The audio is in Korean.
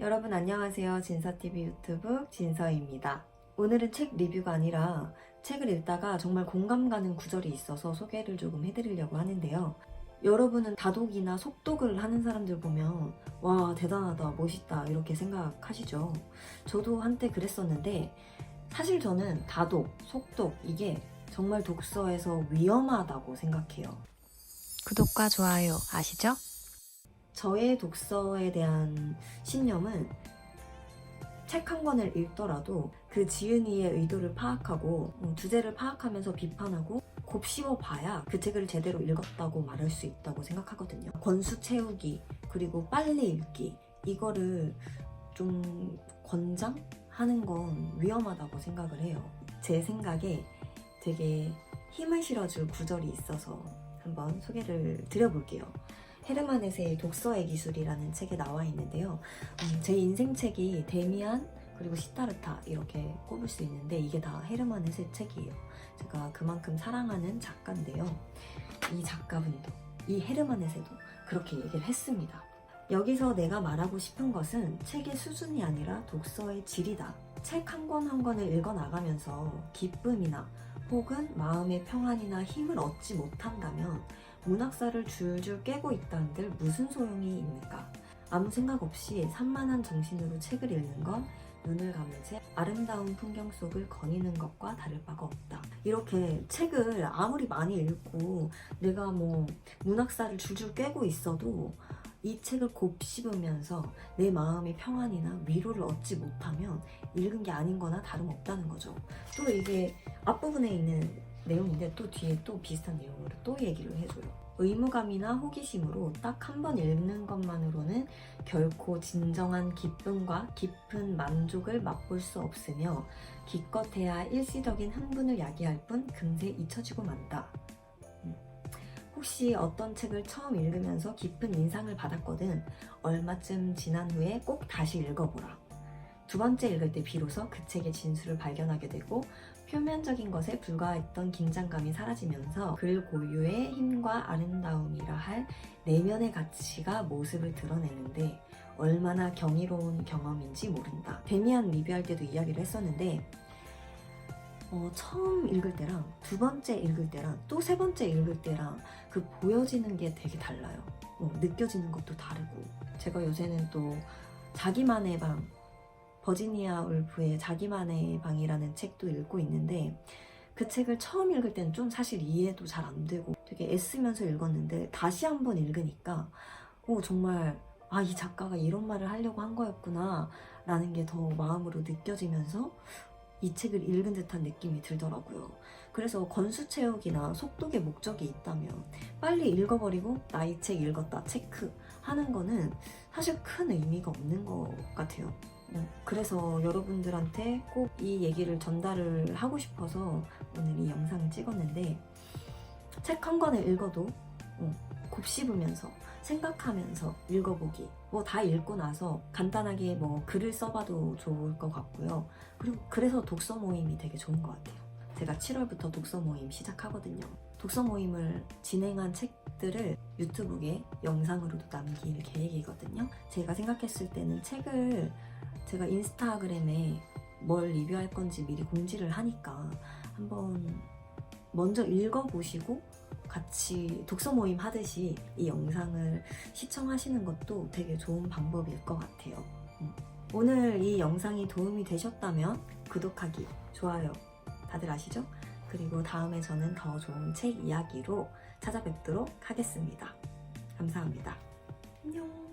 여러분 안녕하세요. 진서TV 유튜브 진서입니다. 오늘은 책 리뷰가 아니라 책을 읽다가 정말 공감 가는 구절이 있어서 소개를 조금 해드리려고 하는데요. 여러분은 다독이나 속독을 하는 사람들 보면 와 대단하다 멋있다 이렇게 생각하시죠. 저도 한때 그랬었는데 사실 저는 다독, 속독 이게 정말 독서에서 위험하다고 생각해요. 구독과 좋아요 아시죠? 저의 독서에 대한 신념은 책 한 권을 읽더라도 그 지은이의 의도를 파악하고 음, 주제를 파악하면서 비판하고 곱씹어 봐야 그 책을 제대로 읽었다고 말할 수 있다고 생각하거든요. 권수 채우기 그리고 빨리 읽기 이거를 좀 권장하는 건 위험하다고 생각을 해요. 제 생각에 되게 힘을 실어줄 구절이 있어서 한번 소개를 드려볼게요. 헤르만 헤세의 독서의 기술이라는 책에 나와 있는데요. 음, 제 인생 책이 데미안 그리고 시타르타 이렇게 꼽을 수 있는데 이게 다 헤르만 헤세 책이에요. 제가 그만큼 사랑하는 작가인데요. 이 작가분도 이 헤르만 헤세도 그렇게 얘기를 했습니다. 여기서 내가 말하고 싶은 것은 책의 수준이 아니라 독서의 질이다. 책 한 권한 권을 읽어 나가면서 기쁨이나 혹은 마음의 평안이나 힘을 얻지 못한다면 문학사를 줄줄 깨고 있다는들 무슨 소용이 있는가? 아무 생각 없이 산만한 정신으로 책을 읽는 건 눈을 감은 채 아름다운 풍경 속을 거니는 것과 다를 바가 없다. 이렇게 책을 아무리 많이 읽고 내가 뭐 문학사를 줄줄 깨고 있어도 이 책을 곱씹으면서 내 마음의 평안이나 위로를 얻지 못하면 읽은 게 아닌 거나 다름없다는 거죠. 또 이게 앞부분에 있는 내용인데 또 뒤에 또 비슷한 내용으로 또 얘기를 해줘요. 의무감이나 호기심으로 딱 한 번 읽는 것만으로는 결코 진정한 기쁨과 깊은 만족을 맛볼 수 없으며 기껏해야 일시적인 흥분을 야기할 뿐 금세 잊혀지고 만다. 음. 혹시 어떤 책을 처음 읽으면서 깊은 인상을 받았거든 얼마쯤 지난 후에 꼭 다시 읽어보라. 두 번째 읽을 때 비로소 그 책의 진수를 발견하게 되고 표면적인 것에 불과했던 긴장감이 사라지면서 글 고유의 힘과 아름다움이라 할 내면의 가치가 모습을 드러내는데 얼마나 경이로운 경험인지 모른다. 데미안 리뷰할 때도 이야기를 했었는데 어, 처음 읽을 때랑 두 번째 읽을 때랑 또 세 번째 읽을 때랑 그 보여지는 게 되게 달라요. 어, 느껴지는 것도 다르고 제가 요새는 또 자기만의 방 버지니아 울프의 자기만의 방이라는 책도 읽고 있는데 그 책을 처음 읽을 때는 좀 사실 이해도 잘 안 되고 되게 애쓰면서 읽었는데 다시 한번 읽으니까 오 정말 아 이 작가가 이런 말을 하려고 한 거였구나 라는 게 더 마음으로 느껴지면서 이 책을 읽은 듯한 느낌이 들더라고요. 그래서 건수 채우기나 속독의 목적이 있다면 빨리 읽어버리고 나이 책 읽었다 체크 하는 거는 사실 큰 의미가 없는 것 같아요. 음, 그래서 여러분들한테 꼭 이 얘기를 전달을 하고 싶어서 오늘 이 영상을 찍었는데 책 한 권을 읽어도 음, 곱씹으면서 생각하면서 읽어보기. 뭐 다 읽고 나서 간단하게 뭐 글을 써봐도 좋을 것 같고요. 그리고 그래서 독서 모임이 되게 좋은 것 같아요. 제가 7월부터 독서 모임 시작하거든요. 독서 모임을 진행한 책들을 유튜브에 영상으로도 남길 계획이거든요. 제가 생각했을 때는 책을 제가 인스타그램에 뭘 리뷰할 건지 미리 공지를 하니까 한번 먼저 읽어보시고 같이 독서 모임 하듯이 이 영상을 시청하시는 것도 되게 좋은 방법일 것 같아요. 음. 오늘 이 영상이 도움이 되셨다면 구독하기, 좋아요 다들 아시죠? 그리고 다음에 저는 더 좋은 책 이야기로 찾아뵙도록 하겠습니다. 감사합니다. 안녕.